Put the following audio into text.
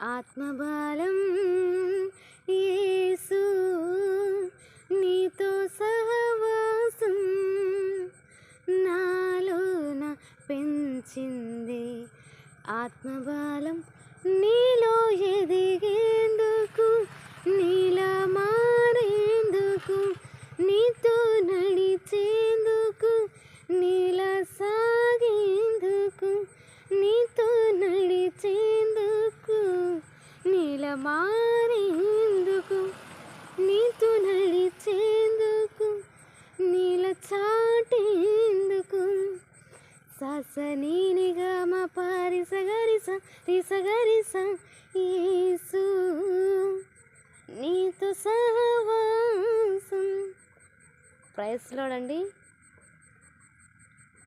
ఆత్మబాలం యేసు నీతో సహవాసం నాలోన పెంచింది. ఆత్మబాలం మారేందుకు నీతో నడిచేందుకు నీల చాటేందుకు. సస నీనిగా మా పారి సగరిస రిసగరిస ఏసు నీతో సహవాసం. ప్రైస్లోడండి